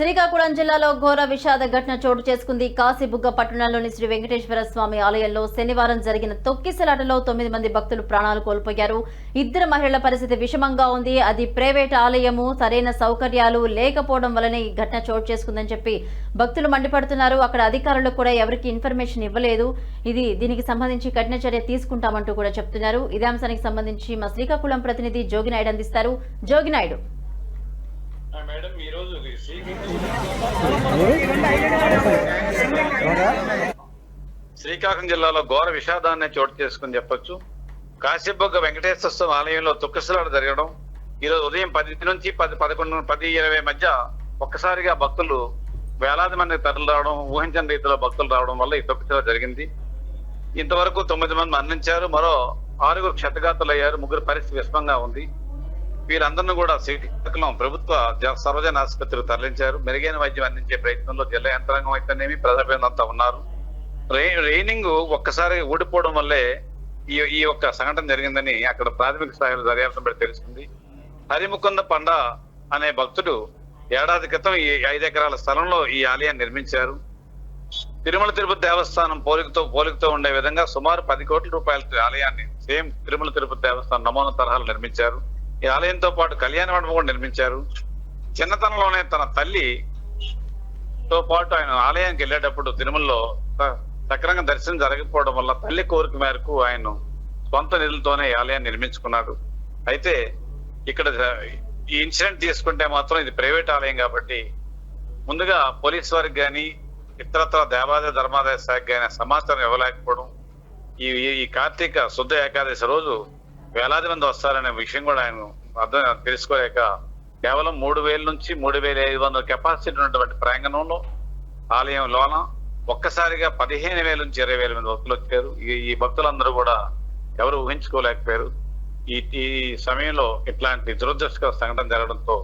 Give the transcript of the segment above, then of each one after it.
శ్రీకాకుళం జిల్లాలో ఘోర విషాద ఘటన చోటు చేసుకుంది. కాశీబుగ్గ పట్టణంలోని శ్రీ వెంకటేశ్వర స్వామి ఆలయంలో శనివారం జరిగిన తొక్కిసలాటలో తొమ్మిది మంది భక్తులు ప్రాణాలు కోల్పోయారు. ఇద్దరు మహిళల పరిస్థితి విషమంగా ఉంది. అది ప్రైవేట్ ఆలయము. సరైన సౌకర్యాలు లేకపోవడం వలనే ఈ ఘటన చోటు చేసుకుందని చెప్పి భక్తులు మండిపడుతున్నారు. అక్కడ అధికారులకు కూడా ఎవరికి ఇన్ఫర్మేషన్ ఇవ్వలేదు. ఇది దీనికి సంబంధించి కఠిన చర్య తీసుకుంటామంటూ కూడా చెప్తున్నారు. ఇదే అంశానికి సంబంధించి మా శ్రీకాకుళం ప్రతినిధి జోగినాయుడు అందిస్తారు. జోగినాయుడు ఆ మేడం ఈ రోజు శ్రీకాకుళం జిల్లాలో ఘోర విషాదాన్ని చోటు చేసుకుని చెప్పొచ్చు. కాశీబొగ్గ వెంకటేశ్వర స్వామి ఆలయంలో తుక్కసలాట జరగడం ఈరోజు ఉదయం పది నుంచి పది పదకొండు పది ఇరవై మధ్య ఒక్కసారిగా భక్తులు వేలాది మంది తరలి రావడం ఊహించని రీతిలో భక్తులు రావడం వల్ల ఈ తొక్కిసలాట జరిగింది. ఇంతవరకు తొమ్మిది మంది మరణించారు. మరో ఆరుగురు క్షతగాతులు అయ్యారు ముగ్గురు పరిస్థితి విషమంగా ఉంది. వీరందరినీ కూడా శ్రీకాకుళం ప్రభుత్వ జ- సర్వజన ఆసుపత్రికి తరలించారు. మెరుగైన వైద్యం అందించే ప్రయత్నంలో జిల్లా యంత్రాంగం అయితేనేమి ప్రజాభిందంతా ఉన్నారు. రైనింగ్ ఒక్కసారి ఊడిపోవడం వల్లే ఈ ఈ యొక్క సంఘటన జరిగిందని అక్కడ ప్రాథమిక స్థాయిలో దర్యాప్తు పెట్టి తెలుస్తుంది. హరిముకుంద పండ అనే భక్తుడు ఏడాది క్రితం ఈ ఐదు ఎకరాల స్థలంలో ఈ ఆలయాన్ని నిర్మించారు. తిరుమల తిరుపతి దేవస్థానం పోలికతో పోలికతో ఉండే విధంగా సుమారు పది కోట్ల రూపాయల ఆలయాన్ని సేమ్ తిరుమల తిరుపతి దేవస్థానం నమూనా తరహాలు నిర్మించారు. ఈ ఆలయంతో పాటు కళ్యాణ మండపం కూడా నిర్మించారు. చిన్నతనంలోనే తన తల్లి తో పాటు ఆయన ఆలయానికి వెళ్ళేటప్పుడు తిరుమలలో సక్రంగా దర్శనం జరగకపోవడం వల్ల తల్లి కోరిక మేరకు ఆయన సొంత నిధులతోనే ఈ ఆలయాన్ని నిర్మించుకున్నాడు అయితే ఇక్కడ ఈ ఇన్సిడెంట్ తీసుకుంటే మాత్రం ఇది ప్రైవేట్ ఆలయం కాబట్టి ముందుగా పోలీస్ వారికి కానీ ఇతరత్ర దేవాదాయ ధర్మాదాయ శాఖ కానీ సమాచారం ఇవ్వలేకపోవడం ఈ- ఈ కార్తీక శుద్ధ ఏకాదశి రోజు వేలాది మంది వస్తారనే విషయం కూడా ఆయన అర్థం తెలుసుకోలేక కేవలం మూడు వేల నుంచి మూడు వేల ఐదు వందల కెపాసిటీ ఉన్నటువంటి ప్రాంగణంలో ఆలయం లోన ఒక్కసారిగా పదిహేను వేల నుంచి ఇరవై వేల మంది భక్తులు వచ్చారు. ఈ ఈ భక్తులందరూ కూడా ఎవరు ఊహించుకోలేకపోయారు. ఈ ఈ సమయంలో ఇట్లాంటి దురదృష్టకర సంఘటన జరగడంతో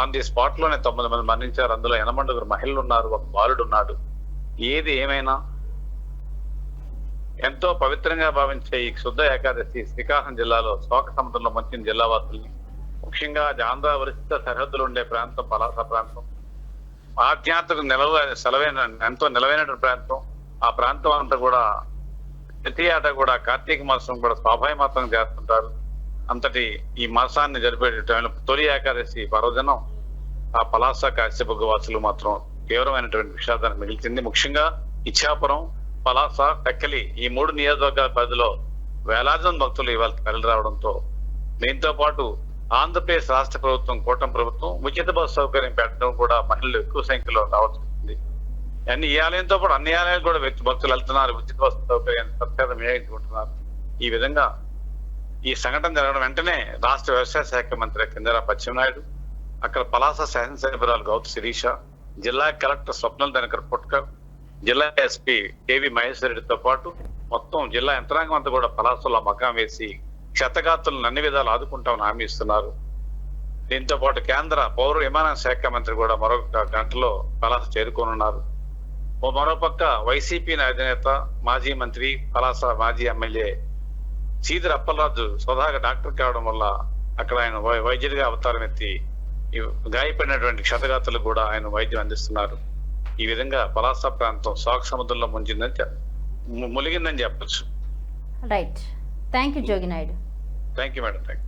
ఆన్ ది స్పాట్లోనే తొమ్మిది మంది మరణించారు. అందులో ఎనమండుగురు మహిళలు ఉన్నారు ఒక బాలుడు ఉన్నాడు. ఏది ఏమైనా ఎంతో పవిత్రంగా భావించే ఈ శుద్ధ ఏకాదశి శ్రీకాకుళం జిల్లాలో శోక సముద్రంలో మంచిన జిల్లా వాసుల్ని ముఖ్యంగా ఆంధ్ర వరిష్ట సరిహద్దులు ఉండే ప్రాంతం పలాస ప్రాంతం. ఆధ్యాత్మిక నిలవ సెలవైన ఎంతో నిలవైనటువంటి ప్రాంతం. ఆ ప్రాంతం అంతా కూడా ప్రతి ఏటా కూడా కార్తీక మాసం కూడా స్వాభావిమాతం చేస్తుంటారు. అంతటి ఈ మాసాన్ని జరిపే టైంలో తొలి ఏకాదశి పర్వదినం ఆ పలాస కాశ్యప వాసులు మాత్రం తీవ్రమైనటువంటి విషాదాన్ని మిగిల్చింది. ముఖ్యంగా ఇచ్చాపురం పలాస టెక్కలి ఈ మూడు నియోజకవర్గాల పరిధిలో వేలాది మంది భక్తులు ఇవాళ తరలి రావడంతో దీంతో పాటు ఆంధ్రప్రదేశ్ రాష్ట్ర ప్రభుత్వం కూటమి ప్రభుత్వం ఉచిత బస్సు సౌకర్యం పెట్టడం కూడా మహిళలు ఎక్కువ సంఖ్యలో రావాల్సి ఉంది అన్ని ఈ ఆలయంతో పాటు అన్ని ఆలయాలు కూడా వ్యక్తి భక్తులు వెళ్తున్నారు. ఉచిత బస్సు సౌకర్యాన్ని సత్యాన్ని వినియోగించుకుంటున్నారు ఈ విధంగా ఈ సంఘటన జరగడం వెంటనే రాష్ట్ర వ్యవసాయ శాఖ మంత్రి కిందరా పచ్చెన్నాయుడు అక్కడ పలాస శాసనసభ్యురాలు గౌతు శిరీష జిల్లా కలెక్టర్ స్వప్నల్ దినకర్ పుట్కర్ జిల్లా ఎస్పీ కేవి మహేశ్వరరెడ్డితో పాటు మొత్తం జిల్లా యంత్రాంగం అంతా కూడా పలాసలో మకాం వేసి క్షతగాతులను అన్ని విధాలు ఆదుకుంటామని హామీ ఇస్తున్నారు. దీంతో పాటు కేంద్ర పౌర విమానయాన శాఖ మంత్రి కూడా మరొక గంటలో పలాస చేరుకోనున్నారు. మరోపక్క వైసీపీ అధినేత మాజీ మంత్రి పలాస మాజీ ఎమ్మెల్యే సీదర్ అప్పలరాజు స్వతహాగా డాక్టర్ కావడం వల్ల అక్కడ ఆయన వైద్యుడిగా అవతారం ఎత్తి గాయపడినటువంటి క్షతగాతులకు కూడా ఆయన వైద్యం అందిస్తున్నారు. ఈ విధంగా పలాస ప్రాంతం శోక సముద్రంలో ముంచిందని ములిగిందని చెప్పొచ్చు. Right thank you Jogi Naidu thank you madam thank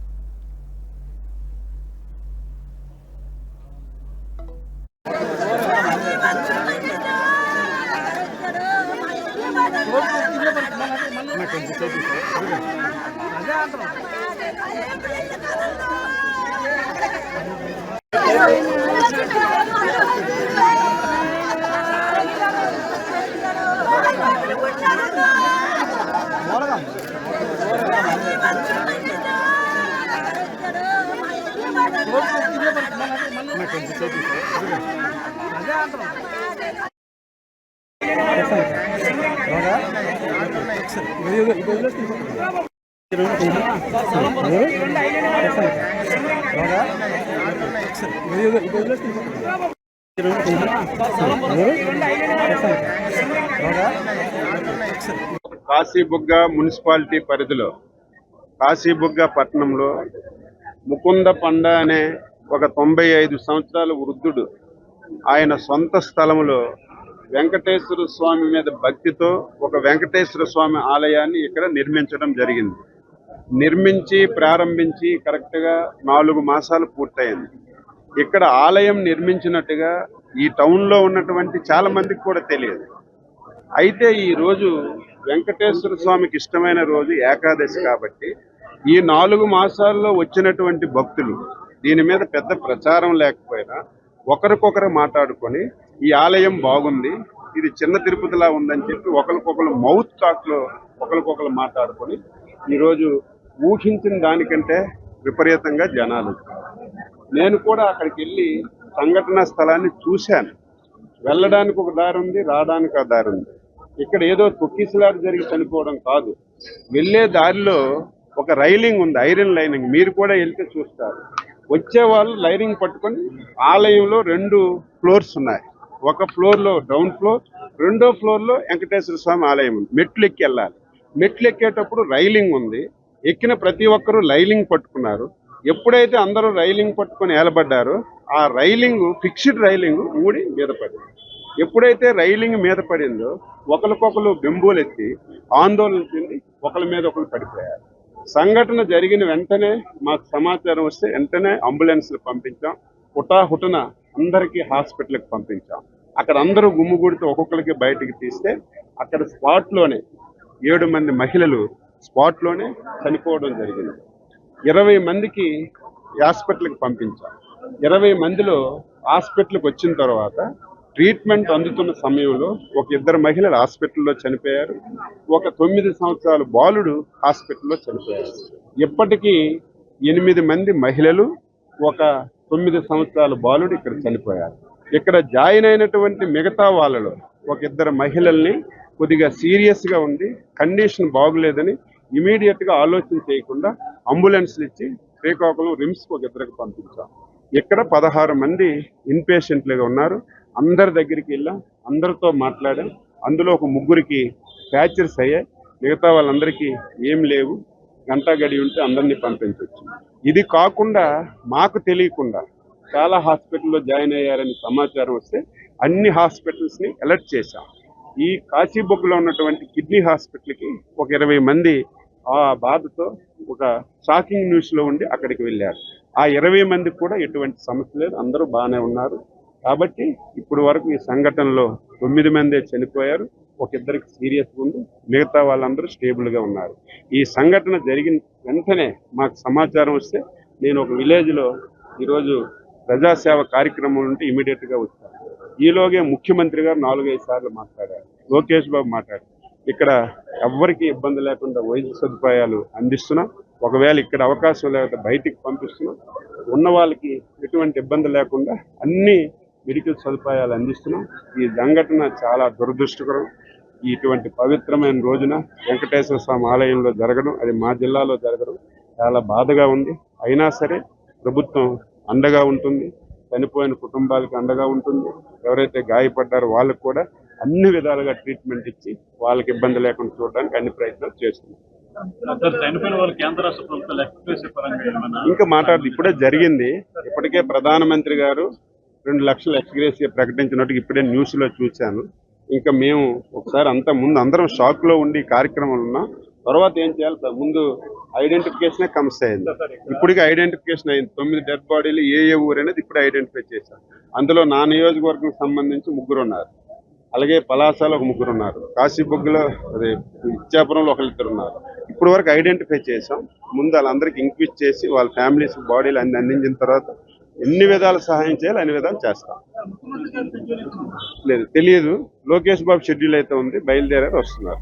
Kasibugga municipality పరిధిలో కాశీబుగ్గ పట్టణంలో ముకుంద పండ అనే ఒక తొంభై ఐదు సంవత్సరాల వృద్ధుడు ఆయన సొంత స్థలములో వెంకటేశ్వర స్వామి మీద భక్తితో ఒక వెంకటేశ్వర స్వామి ఆలయాన్ని ఇక్కడ నిర్మించడం జరిగింది. నిర్మించి ప్రారంభించి కరెక్ట్గా నాలుగు మాసాలు పూర్తయింది. ఇక్కడ ఆలయం నిర్మించినట్టుగా ఈ టౌన్లో ఉన్నటువంటి చాలా మందికి కూడా తెలియదు. అయితే ఈ రోజు వెంకటేశ్వర స్వామికి ఇష్టమైన రోజు ఏకాదశి కాబట్టి ఈ నాలుగు మాసాల్లో వచ్చినటువంటి భక్తులు దీని మీద పెద్ద ప్రచారం లేకపోయినా ఒకరికొకరు మాట్లాడుకొని ఈ ఆలయం బాగుంది ఇది చిన్న తిరుపతిలా ఉందని చెప్పి ఒకరికొకరు మౌత్ టాక్లో ఒకరికొకరు మాట్లాడుకొని ఈరోజు ఊహించిన దానికంటే విపరీతంగా జనాలు. నేను కూడా అక్కడికి వెళ్ళి సంఘటన స్థలాన్ని చూశాను. వెళ్ళడానికి ఒక దారి ఉంది రావడానికి ఒక దారి ఉంది. ఇక్కడ ఏదో తొక్కిసలాట జరిగి చనిపోవడం కాదు. వెళ్ళే దారిలో ఒక రైలింగ్ ఉంది ఐరన్ లైనింగ్. మీరు కూడా వెళ్తే చూస్తారు. వచ్చే వాళ్ళు లైనింగ్ పట్టుకొని ఆలయంలో రెండు ఫ్లోర్స్ ఉన్నాయి. ఒక ఫ్లోర్లో డౌన్ ఫ్లోర్ రెండో ఫ్లోర్లో వెంకటేశ్వర స్వామి ఆలయం ఉంది. మెట్లు ఎక్కి వెళ్ళాలి. మెట్లు ఎక్కేటప్పుడు రైలింగ్ ఉంది. ఎక్కిన ప్రతి ఒక్కరూ రైలింగ్ పట్టుకున్నారు. ఎప్పుడైతే అందరూ రైలింగ్ పట్టుకొని ఏలబడ్డారో ఆ రైలింగ్ ఫిక్స్డ్ రైలింగ్ ఊడి మీద పడింది. ఎప్పుడైతే రైలింగ్ మీద పడిందో ఒకరికొకరు బెంబూలెత్తి ఆందోళన చెంది ఒకరి మీద ఒకరు పడిపోయారు. సంఘటన జరిగిన వెంటనే మాకు సమాచారం వస్తే వెంటనే అంబులెన్స్లు పంపించాం. హుటాహుటన అందరికీ హాస్పిటల్కి పంపించాం. అక్కడ అందరూ గుమ్ముగూడితే ఒక్కొక్కరికి బయటికి తీస్తే అక్కడ స్పాట్లోనే ఏడు మంది మహిళలు స్పాట్లోనే చనిపోవడం జరిగింది. ఇరవై మందికి హాస్పిటల్కి పంపించాం. ఇరవై మందిలో హాస్పిటల్కి వచ్చిన తర్వాత ట్రీట్మెంట్ అందుతున్న సమయంలో ఒక ఇద్దరు మహిళలు హాస్పిటల్లో చనిపోయారు. ఒక తొమ్మిది సంవత్సరాల బాలుడు హాస్పిటల్లో చనిపోయారు. ఇప్పటికీ ఎనిమిది మంది మహిళలు ఒక తొమ్మిది సంవత్సరాల బాలుడు ఇక్కడ చనిపోయారు. ఇక్కడ జాయిన్ అయినటువంటి మిగతా వాళ్ళలో ఒక ఇద్దరు మహిళల్ని కొద్దిగా సీరియస్గా ఉండి కండిషన్ బాగులేదని ఇమీడియట్గా ఆలోచన చేయకుండా అంబులెన్స్లు ఇచ్చి శ్రీకాకుళం రిమ్స్కి ఒక ఇద్దరికి పంపించాం. ఇక్కడ పదహారు మంది ఇన్పేషెంట్లుగా ఉన్నారు. అందరి దగ్గరికి వెళ్ళాం అందరితో మాట్లాడాం. అందులో ఒక ముగ్గురికి ఫ్యాక్చర్స్ అయ్యాయి. మిగతా వాళ్ళందరికీ ఏం లేవు. గంటా గడి ఉంటే అందరినీ పంపించవచ్చు ఇది కాకుండా మాకు తెలియకుండా చాలా హాస్పిటల్లో జాయిన్ అయ్యారని సమాచారం వస్తే అన్ని హాస్పిటల్స్ని అలర్ట్ చేశాం. ఈ కాశీబొగ్గులో ఉన్నటువంటి కిడ్నీ హాస్పిటల్కి ఒక ఇరవై మంది ఆ బాధతో ఒక షాకింగ్ న్యూస్లో ఉండి అక్కడికి వెళ్ళారు. ఆ ఇరవై మందికి కూడా ఎటువంటి సమస్య లేదు. అందరూ బాగానే ఉన్నారు. కాబట్టి ఇప్పుడు వరకు ఈ సంఘటనలో తొమ్మిది మందే చనిపోయారు. ఒక ఇద్దరికి సీరియస్ ఉంది మిగతా వాళ్ళందరూ స్టేబుల్గా ఉన్నారు. ఈ సంఘటన జరిగిన వెంటనే మాకు సమాచారం వస్తే నేను ఒక విలేజ్లో ఈరోజు ప్రజాసేవ కార్యక్రమం ఉంటే ఇమీడియట్గా వచ్చాను ఈలోగే ముఖ్యమంత్రి గారు నాలుగైదు సార్లు మాట్లాడారు. లోకేష్ బాబు మాట్లాడారు. ఇక్కడ ఎవ్వరికి ఇబ్బంది లేకుండా వైద్య సదుపాయాలు అందిస్తున్నాం. ఒకవేళ ఇక్కడ అవకాశం లేకపోతే బయటికి పంపిస్తున్నాం. ఉన్న వాళ్ళకి ఎటువంటి ఇబ్బంది లేకుండా అన్ని మెడికల్ సదుపాయాలు అందిస్తున్నాం. ఈ సంఘటన చాలా దురదృష్టకరం. ఇటువంటి పవిత్రమైన రోజున వెంకటేశ్వర స్వామి ఆలయంలో జరగడం అది మా జిల్లాలో జరగడం చాలా బాధగా ఉంది. అయినా సరే ప్రభుత్వం అండగా ఉంటుంది. చనిపోయిన కుటుంబాలకు అండగా ఉంటుంది. ఎవరైతే గాయపడ్డారో వాళ్ళకు కూడా అన్ని విధాలుగా ట్రీట్మెంట్ ఇచ్చి వాళ్ళకి ఇబ్బంది లేకుండా చూడడానికి అన్ని ప్రయత్నాలు చేస్తుంది ఏమన్నా ఇంకా మాట్లాడు ఇప్పుడే జరిగింది. ఇప్పటికే ప్రధానమంత్రి గారు రెండు లక్షలు ఎక్స్గ్రేసియా ప్రకటించినట్టు ఇప్పుడే న్యూస్లో చూశాను. ఇంకా మేము ఒకసారి అంత ముందు అందరం షాక్లో ఉండి కార్యక్రమాలు ఉన్నా. తర్వాత ఏం చేయాలి? సార్ ముందు ఐడెంటిఫికేషన్ కమ్స్ అయింది. ఇప్పటికి ఐడెంటిఫికేషన్ అయింది. తొమ్మిది డెడ్ బాడీలు ఏ ఏ ఊరు అనేది ఇప్పుడు ఐడెంటిఫై చేశాం. అందులో నా నియోజకవర్గం సంబంధించి ముగ్గురు ఉన్నారు. అలాగే పలాసలో ఒక ముగ్గురు ఉన్నారు. కాశీబొగ్గులో అదే ఇచ్చాపురంలో ఒకరిద్దరు ఉన్నారు. ఇప్పుడు వరకు ఐడెంటిఫై చేసాం ముందు వాళ్ళందరికీ ఇంక్విజ్ చేసి వాళ్ళ ఫ్యామిలీస్ బాడీలు అన్ని అందించిన తర్వాత ఎన్ని విధాలు సహాయం చేయాలి అన్ని విధాలు చేస్తాం. లేదు తెలియదు. లోకేష్ బాబు షెడ్యూల్ అయితే ఉంది బయలుదేరారు వస్తున్నారు.